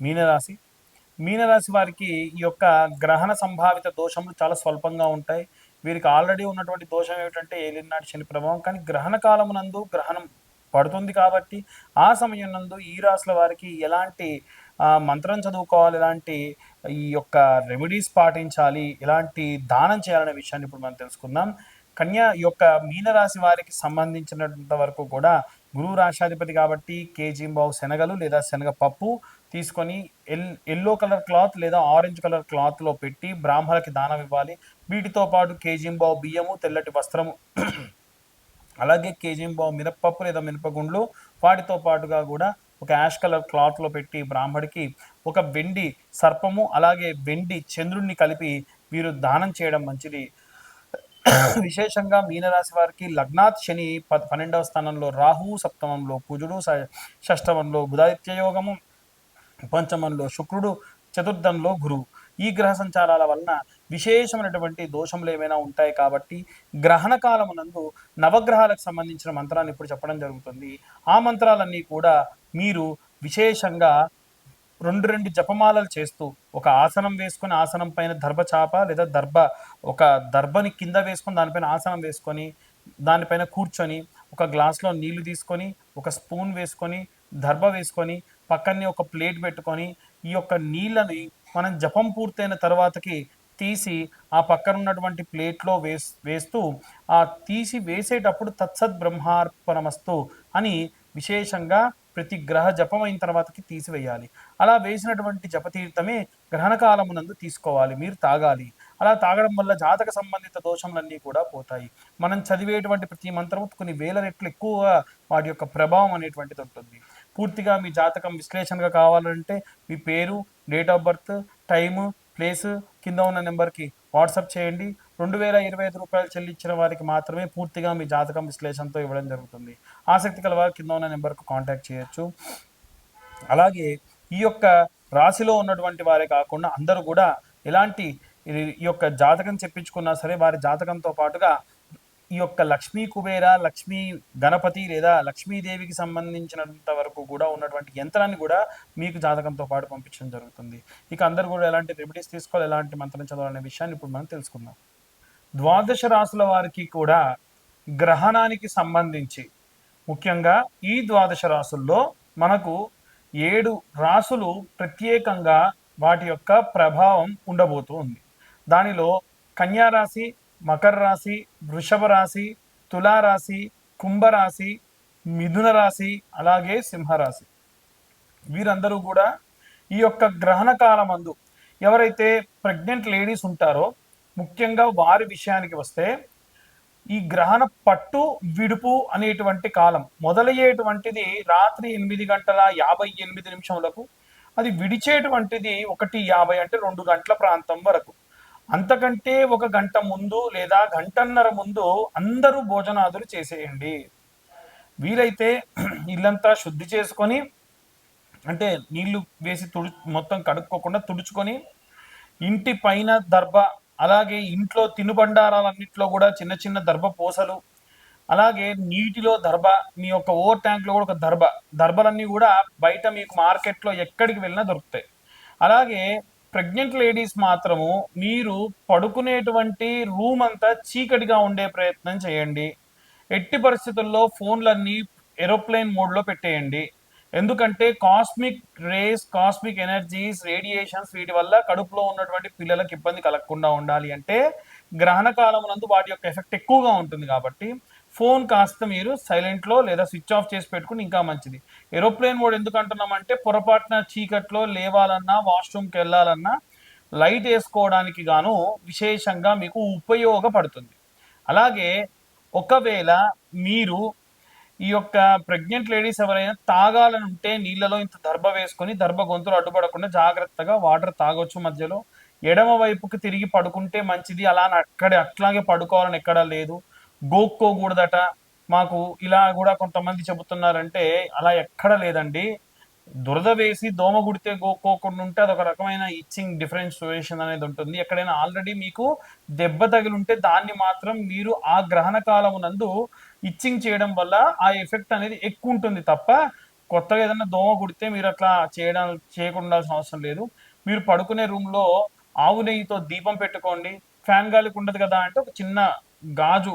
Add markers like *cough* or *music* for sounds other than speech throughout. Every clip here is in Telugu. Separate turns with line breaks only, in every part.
మీనరాశి. మీనరాశి వారికి ఈ యొక్క గ్రహణ సంభావిత దోషములు చాలా స్వల్పంగా ఉంటాయి. వీరికి ఆల్రెడీ ఉన్నటువంటి దోషం ఏమిటంటే ఏలినాటి శని ప్రభావం. కానీ గ్రహణ కాలమునందు గ్రహణం పడుతుంది కాబట్టి ఆ సమయం నందు ఈ రాశుల వారికి ఎలాంటి మంత్రం చదువుకోవాలి ఎలాంటి ఈ యొక్క రెమెడీస్ పాటించాలి ఎలాంటి దానం చేయాలనే విషయాన్ని ఇప్పుడు మనం తెలుసుకుందాం. కన్యా యొక్క మీనరాశి వారికి సంబంధించినంత వరకు కూడా గురువు రాశాధిపతి కాబట్టి కేజీ బావు శనగలు లేదా శనగ పప్పు తీసుకొని ఎల్ ఎల్లో కలర్ క్లాత్ లేదా ఆరెంజ్ కలర్ క్లాత్లో పెట్టి బ్రాహ్మణులకి దానం ఇవ్వాలి. వీటితో పాటు కేజీంబావు బియ్యము తెల్లటి వస్త్రము *clears throat* అలాగే కేజీంబావు మినప్పప్పు లేదా మినపగుండ్లు వాటితో పాటుగా కూడా ఒక యాష్ కలర్ క్లాత్లో పెట్టి బ్రాహ్మడికి ఒక వెండి సర్పము అలాగే వెండి చంద్రుణ్ణి కలిపి వీరు దానం చేయడం మంచిది. *clears throat* విశేషంగా మీనరాశి వారికి లగ్నాత్ శని ప పన్నెండవ స్థానంలో రాహు సప్తమంలో కుజుడు ష- షష్టమంలో బుధాదిత్య యోగము పంచమంలో శుక్రుడు చతుర్థంలో గురువు. ఈ గ్రహ సంచారాల వలన విశేషమైనటువంటి దోషములు ఏమైనా ఉంటాయి కాబట్టి గ్రహణ కాలమునందు నవగ్రహాలకు సంబంధించిన మంత్రాన్ని ఇప్పుడు చెప్పడం జరుగుతుంది. ఆ మంత్రాలన్నీ కూడా మీరు విశేషంగా రెండు రెండు జపమాలలు చేస్తూ ఒక ఆసనం వేసుకొని ఆసనం పైన దర్భ చాప లేదా దర్భ ఒక దర్భని కింద వేసుకొని దానిపైన ఆసనం వేసుకొని దానిపైన కూర్చొని ఒక గ్లాస్లో నీళ్ళు తీసుకొని ఒక స్పూన్ వేసుకొని దర్భ వేసుకొని పక్కనే ఒక ప్లేట్ పెట్టుకొని ఈ యొక్క నీళ్ళని మనం జపం పూర్తయిన తర్వాతకి తీసి ఆ పక్కన ఉన్నటువంటి ప్లేట్లో వేస్ వేస్తూ ఆ తీసి వేసేటప్పుడు తత్సత్ బ్రహ్మార్పణమస్తు అని విశేషంగా ప్రతి గ్రహ జపం అయిన తర్వాతకి తీసివేయాలి. అలా వేసినటువంటి జపతీర్థమే గ్రహణకాలమునందు తీసుకోవాలి. మీరు తాగాలి. అలా తాగడం వల్ల జాతక సంబంధిత దోషములన్నీ కూడా పోతాయి. మనం చదివేటువంటి ప్రతి మంత్రము కొన్ని వేల రెట్లు ఎక్కువగా వాటి యొక్క ప్రభావం అనేటువంటిది ఉంటుంది. పూర్తిగా మీ జాతకం విశ్లేషణగా కావాలంటే మీ పేరు date of birth time place కింద ఉన్న నెంబర్కి వాట్సాప్ చేయండి. రెండు వేల ఇరవై ఐదు రూపాయలు చెల్లించిన వారికి మాత్రమే పూర్తిగా మీ జాతకం విశ్లేషణతో ఇవ్వడం జరుగుతుంది. ఆసక్తి కల వారు కింద ఉన్న నెంబర్కు కాంటాక్ట్ చేయొచ్చు. అలాగే ఈ యొక్క రాశిలో ఉన్నటువంటి వారే కాకుండా అందరూ కూడా ఎలాంటి ఈ- ఈ యొక్క జాతకం చెప్పించుకున్నా సరే వారి జాతకంతో పాటుగా ఈ యొక్క లక్ష్మీ కుబేర లక్ష్మీ గణపతి లేదా లక్ష్మీదేవికి సంబంధించినంత వరకు కూడా ఉన్నటువంటి యంత్రాన్ని కూడా మీకు జాతకంతో పాటు పంపించడం జరుగుతుంది. ఇక అందరూ కూడా ఎలాంటి రెమెడీస్ తీసుకోవాలి ఎలాంటి మంత్రం చదవాలనే విషయాన్ని ఇప్పుడు మనం తెలుసుకుందాం. ద్వాదశ రాసుల వారికి కూడా గ్రహణానికి సంబంధించి ముఖ్యంగా ఈ ద్వాదశ రాసుల్లో మనకు ఏడు రాసులు ప్రత్యేకంగా వాటి యొక్క ప్రభావం ఉండబోతూ ఉంది. దానిలో కన్యారాశి మకర రాశి వృషభ రాశి తులారాశి కుంభరాశి మిథున రాశి అలాగే సింహరాశి. వీరందరూ కూడా ఈ యొక్క గ్రహణ కాలమందు ఎవరైతే ప్రెగ్నెంట్ లేడీస్ ఉంటారో ముఖ్యంగా వారి విషయానికి వస్తే ఈ గ్రహణ పట్టు విడుపు అనేటువంటి కాలం మొదలయ్యేటువంటిది రాత్రి ఎనిమిది గంటల యాభై ఎనిమిది నిమిషములకు అది విడిచేటువంటిది ఒకటి యాభై అంటే రెండు గంటల ప్రాంతం వరకు. అంతకంటే ఒక గంట ముందు లేదా గంటన్నర ముందు అందరూ భోజనాదులు చేసేయండి. వీలైతే ఇల్లంతా శుద్ధి చేసుకొని అంటే నీళ్ళు వేసి తుడు మొత్తం కడుక్కోకుండా తుడుచుకొని ఇంటి పైన దర్భ అలాగే ఇంట్లో తినుబండారాలన్నింటిలో కూడా చిన్న చిన్న దర్భ పూసలు అలాగే నీటిలో దర్భ మీ యొక్క ఓవర్ ట్యాంక్లో కూడా ఒక దర్భ దర్భలన్నీ కూడా బయట మీకు మార్కెట్లో ఎక్కడికి వెళ్ళినా దొరుకుతాయి. అలాగే ప్రెగ్నెంట్ లేడీస్ మాత్రము మీరు పడుకునేటువంటి రూమ్ అంతా చీకటిగా ఉండే ప్రయత్నం చేయండి. ఎట్టి పరిస్థితుల్లో ఫోన్లన్నీ ఏరోప్లేన్ మోడ్లో పెట్టేయండి. ఎందుకంటే cosmic rays cosmic energies radiations వీటి వల్ల కడుపులో ఉన్నటువంటి పిల్లలకు ఇబ్బంది కలగకుండా ఉండాలి అంటే గ్రహణ కాలం నందు వాటి యొక్క ఎఫెక్ట్ ఎక్కువగా ఉంటుంది కాబట్టి ఫోన్ కాస్త మీరు సైలెంట్లో లేదా స్విచ్ ఆఫ్ చేసి పెట్టుకుని ఇంకా మంచిది. ఏరోప్లేన్ మోడ్ ఎందుకు అంటున్నామంటే పొరపాటున చీకట్లో లేవాలన్నా వాష్రూమ్కి వెళ్ళాలన్నా లైట్ వేసుకోవడానికి గాను విశేషంగా మీకు ఉపయోగపడుతుంది. అలాగే ఒకవేళ మీరు ఈ యొక్క ప్రెగ్నెంట్ లేడీస్ ఎవరైనా తాగాలని ఉంటే నీళ్ళలో ఇంత దర్భ వేసుకొని దర్భ గొంతులు అడ్డుపడకుండా జాగ్రత్తగా వాటర్ తాగొచ్చు మధ్యలో. ఎడమ వైపుకి తిరిగి పడుకుంటే మంచిది. అలా అని అక్కడే అట్లాగే పడుకోవాలని ఎక్కడా లేదు. గోక్కోకూడదట. మాకు ఇలా కూడా కొంతమంది చెబుతున్నారంటే అలా ఎక్కడ లేదండి. దురద వేసి దోమ గుడితే గోక్కోకుండా ఉంటే అదొక రకమైన ఇచ్చింగ్ డిఫరెన్షియేషన్ అనేది ఉంటుంది. ఎక్కడైనా ఆల్రెడీ మీకు దెబ్బ తగిలింటే దాన్ని మాత్రం మీరు ఆ గ్రహణ కాలం నందు ఇచ్చింగ్ చేయడం వల్ల ఆ ఎఫెక్ట్ అనేది ఎక్కువ ఉంటుంది తప్ప కొత్తగా ఏదైనా దోమ గుడితే మీరు అట్లా చేయడం చేయకుండా అవసరం లేదు. మీరు పడుకునే రూమ్లో ఆవు నెయ్యితో దీపం పెట్టుకోండి. ఫ్యాన్ గాలికి ఉండదు కదా అంటే ఒక చిన్న గాజు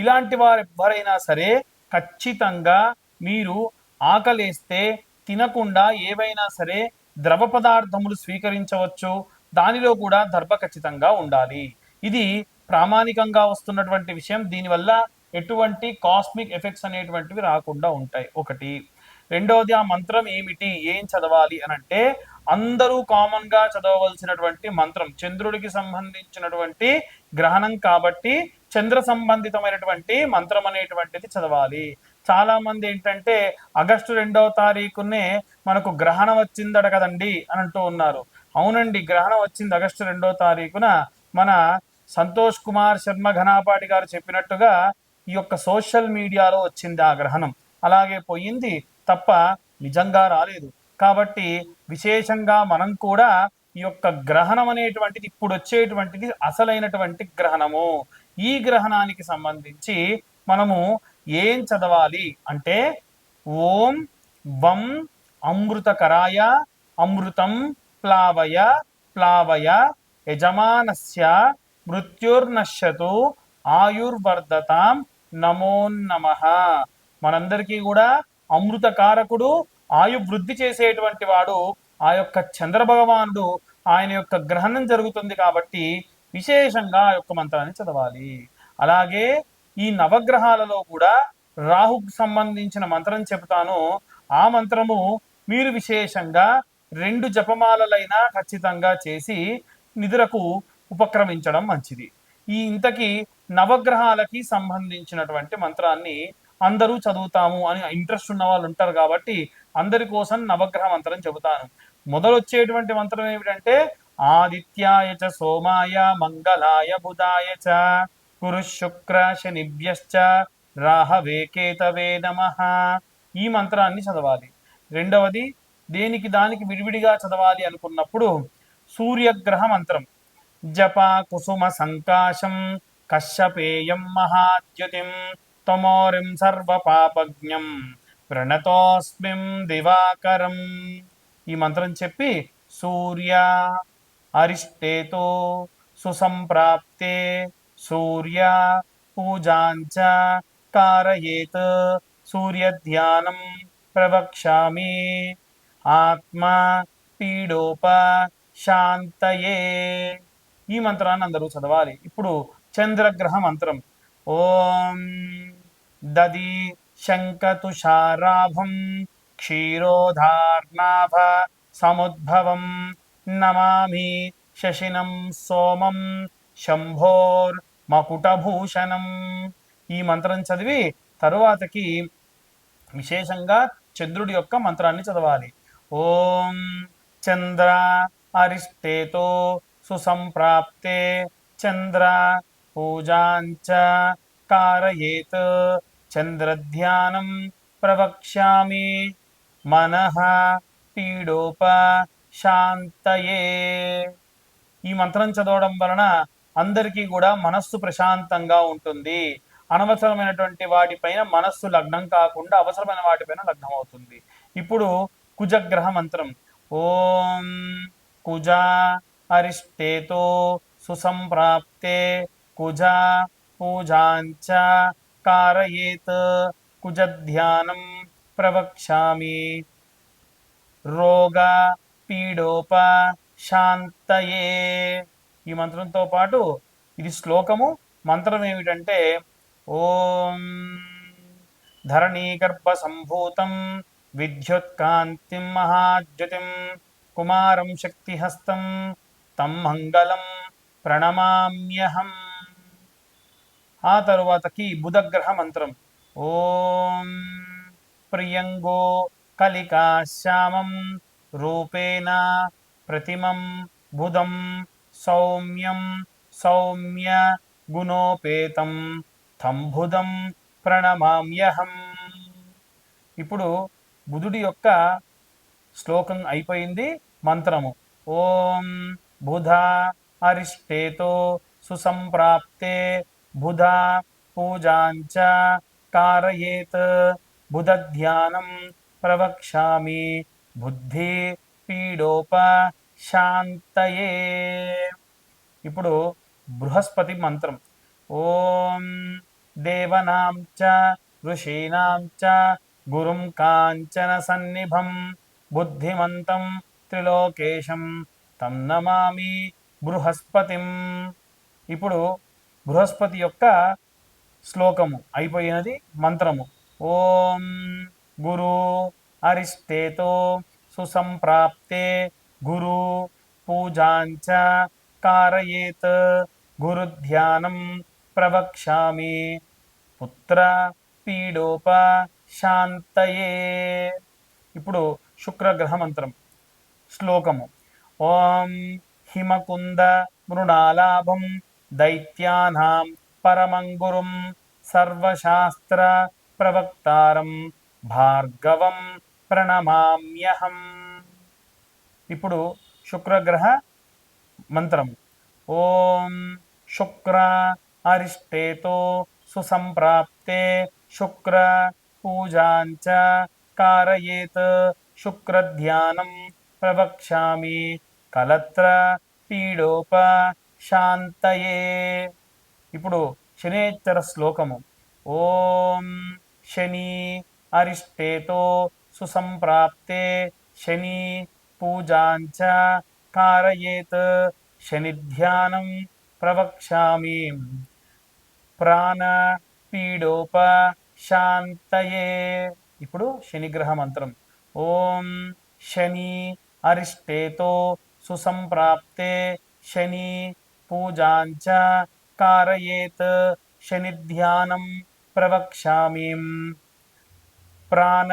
ఇలాంటి వారు ఎవరైనా సరే ఖచ్చితంగా మీరు ఆకలేస్తే తినకుండా ఏవైనా సరే ద్రవ పదార్థములు స్వీకరించవచ్చు. దానిలో కూడా దర్భ ఖచ్చితంగా ఉండాలి. ఇది ప్రామాణికంగా వస్తున్నటువంటి విషయం. దీనివల్ల ఎటువంటి కాస్మిక్ ఎఫెక్ట్స్ అనేటువంటివి రాకుండా ఉంటాయి. ఒకటి. రెండవది ఆ మంత్రం ఏమిటి? ఏం చదవాలి అని అంటే అందరూ కామన్గా చదవవలసినటువంటి మంత్రం. చంద్రుడికి సంబంధించినటువంటి గ్రహణం కాబట్టి చంద్ర సంబంధితమైనటువంటి మంత్రం అనేటువంటిది చదవాలి. చాలా మంది ఏంటంటే ఆగస్టు రెండవ తారీఖునే మనకు గ్రహణం వచ్చిందట కదండి అని అంటూ ఉన్నారు. అవునండి గ్రహణం వచ్చింది ఆగస్టు రెండవ తారీఖున. మన సంతోష్ కుమార్ శర్మ ఘనాపాటి గారు చెప్పినట్టుగా ఈ యొక్క సోషల్ మీడియాలో వచ్చింది ఆ గ్రహణం. అలాగే పోయింది తప్ప నిజంగా రాలేదు. కాబట్టి విశేషంగా మనం కూడా ఈ యొక్క గ్రహణం అనేటువంటిది ఇప్పుడు వచ్చేటువంటిది అసలైనటువంటి గ్రహణము. ఈ గ్రహణానికి సంబంధించి మనము ఏం చదవాలి అంటే ఓం వం అమృతకరాయ అమృతం ప్లావయ ప్లావయ యజమానస్య మృత్యుర్నశ్యతు ఆయుర్వర్ధతాం నమో మనందరికీ కూడా అమృతకారకుడు ఆయు వృద్ధి చేసేటువంటి వాడు ఆ యొక్క చంద్రభగవానుడు ఆయన యొక్క గ్రహణం జరుగుతుంది కాబట్టి విశేషంగా ఆ యొక్క మంత్రాన్ని చదవాలి. అలాగే ఈ నవగ్రహాలలో కూడా రాహుకు సంబంధించిన మంత్రం చెబుతాను. ఆ మంత్రము మీరు విశేషంగా రెండు జపమాలలైనా ఖచ్చితంగా చేసి నిద్రకు ఉపక్రమించడం మంచిది. ఈ ఇంతకీ నవగ్రహాలకి సంబంధించినటువంటి మంత్రాన్ని అందరూ చదువుతాము అని ఇంట్రెస్ట్ ఉన్న వాళ్ళు ఉంటారు కాబట్టి అందరి కోసం నవగ్రహ మంత్రం చెబుతాను. మొదలొచ్చేటువంటి మంత్రం ఏమిటంటే ఆదిత్యాయ చ సోమాయ మంగళాయ బుధాయ చ కురు శుక్ర శనిభ్యశ్చ రాహవే కేతవే నమ ఈ మంత్రాన్ని చదవాలి. రెండవది దేనికి దానికి విడివిడిగా చదవాలి అనుకున్నప్పుడు సూర్యగ్రహ మంత్రం. జప కుసుమ సంకాశం కశ్యపేయం మహాద్యుతిం తమోరిం సర్వ పాపజ్ఞం ప్రణతోస్మిం దివాకరం. ఈ మంత్రం చెప్పి సూర్య అరిష్టేతో సుసంప్రాప్తే సూర్య పూజాంచ కారయేత్ సూర్య ధ్యానం ప్రవక్ష్యామి ఆత్మ పీడోప శాంతయే ఈ మంత్రాన్ని అందరూ చదవాలి. ఇప్పుడు చంద్రగ్రహ మంత్రం. ఓం దది శంకతుషారాభం క్షీరోధార్నాభ సముద్భవం నమామి శశినం సోమం శంభోర్ మకుటభూషణం. ఈ మంత్రం చదివి తరువాతకి విశేషంగా చంద్రుడి యొక్క మంత్రాన్ని చదవాలి. ఓం చంద్ర అరిష్టేతో సుసంప్రాప్తే చంద్ర పూజాంచ కారయేత్ చంద్రధ్యానం ప్రవక్ష్యామి. మనః పీడోప శాంతయే ఈ మంత్రం చదవడం వలన అందరికీ కూడా మనస్సు ప్రశాంతంగా ఉంటుంది. అనవసరమైనటువంటి వాటిపైన మనస్సు లగ్నం కాకుండా అవసరమైన వాటిపైన లగ్నం అవుతుంది. ఇప్పుడు కుజగ్రహ మంత్రం. ఓం కుజ అరిష్టేతో సుసంప్రాప్తే కుజ పూజాంచ కారయేత్ కుజధ్యానం ప్రవక్ష్యామి. రోగ పీడోప శాంతయే ఈ మంత్రంతో పాటు ఇది శ్లోకము. మంత్రం ఏమిటంటే ఓం ధరణీగర్భ సంభూతం విద్యుత్కాంతిం మహాద్యుతిం కుమారం శక్తిహస్తం తం మంగళం ప్రణమామ్యహం. ఆ తరువాతకి బుధగ్రహ మంత్రం. ఓం ప్రియంగో కలికాశ్యామం రూపేణ ప్రతిమం బుధం సౌమ్యం సౌమ్య గుణోపేతం తంబుధం ప్రణమామ్యహం. ఇప్పుడు బుధుడి యొక్క శ్లోకం అయిపోయింది మంత్రము. ఓం బుధ అరిష్టేతో సుసంప్రాప్తే బుధ పూజాంచ కారయేత్ బుధ ధ్యానం బుద్ధి పీడోప శాంతయే ఇప్పుడు బృహస్పతి మంత్రం. ఓం దేవనాం చ ఋషీణాం చ గురుం కాంచన సన్నిభం బుద్ధిమంతం త్రిలోకేశం తం నమామి బృహస్పతిం. ఇప్పుడు బృహస్పతి యొక్క శ్లోకము అయిపోయినది మంత్రము. ఓం గురు అరిష్టేతో సుసంప్రాప్తే గురు పూజాంచ కారయేత్ గురుధ్యానం ప్రవక్ష్యామి పుత్ర పీడోప శాంతయే ఇప్పుడు శుక్రగ్రహ మంత్రం శ్లోకము. ఓం హిమకుంద మృణాలాభం దైత్యానాం పరమంగురుం సర్వశాస్త్ర ప్రవక్తారం భార్గవం ప్రణమామ్యహం ఇప్పుడు శుక్రగ్రహ మంత్రం ఓం శుక్ర అరిష్టేతో సుసంప్రాప్తే శుక్ర పూజాంచ కారయేత్ శుక్రధ్యానం ప్రవక్ష్యామి కలత్ర పీడోప శాంతయే। ఇప్పుడు శనేశ్వర శ్లోకము. ఓం శని అరిష్టేతో సుసంప్రాప్తే శని పూజాంచ కారయేత్ శనిధ్యానం ప్రవక్ష్యామి ప్రాణ పీడోప శాంతయే ఇప్పుడు శనిగ్రహ మంత్రం। ఓం శని అరిష్టేతో సుసంప్రాప్తే శని పూజాంచ కారయేత్ శనిధ్యానం ప్రవక్ష్యామి। ప్రాణ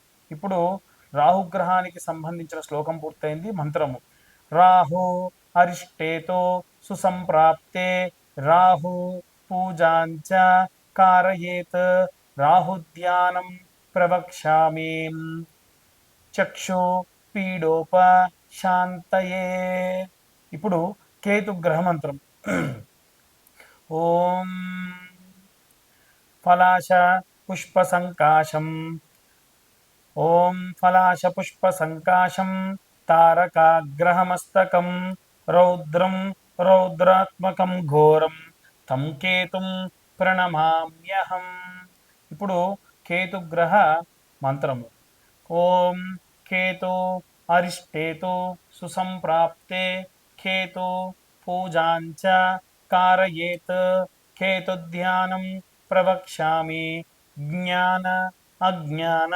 ఇప్పుడు రాహుగ్రహానికి సంబంధించిన శ్లోకం పూర్తయింది మంత్రము. రాహు అరిష్టేతో సుసంప్రాప్తే రాహు పూజాంచ కారయేత్ రాహుధ్యానం ప్రవక్ష్యామి. చక్షు పీడోప శాంతయే. ఇప్పుడు కేతు గ్రహ మంత్రం ఓం ఫలాశ పుష్ప సంకాశం ఓం ఫలాశ పుష్ప సంకాశం తారకాగ్రహమస్తకం రౌద్రం రౌద్రాత్మకం ఘోరం తం కేతుం ప్రణమామ్యహం. ఇప్పుడు కేతుగ్రహ మంత్రము ఓం కేతు అరిష్టేతు సుసంప్రాప్తే కేతు పూజాంచ కారయేత్ కేతుధ్యానం ప్రవక్ష్యామి. జ్ఞాన అజ్ఞాన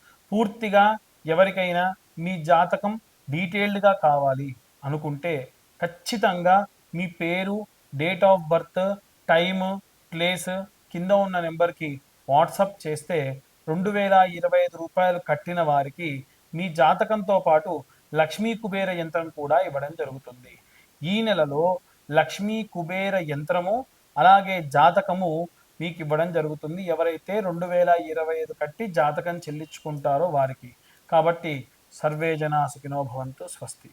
పూర్తిగా ఎవరికైనా మీ జాతకం డీటెయిల్డ్గా కావాలి అనుకుంటే ఖచ్చితంగా మీ పేరు date of birth time place కింద ఉన్న నెంబర్కి వాట్సప్ చేస్తే రెండు వేల ఇరవై ఐదు రూపాయలు కట్టిన వారికి మీ జాతకంతో పాటు లక్ష్మీ కుబేర యంత్రం కూడా ఇవ్వడం జరుగుతుంది. ఈ నెలలో లక్ష్మీ కుబేర యంత్రము అలాగే జాతకము మీకు ఇవ్వడం జరుగుతుంది. ఎవరైతే రెండు వేల ఇరవై ఐదు కట్టి జాతకం చెల్లించుకుంటారో వారికి. కాబట్టి సర్వే జనా సుఖినో భవంతు స్వస్తి.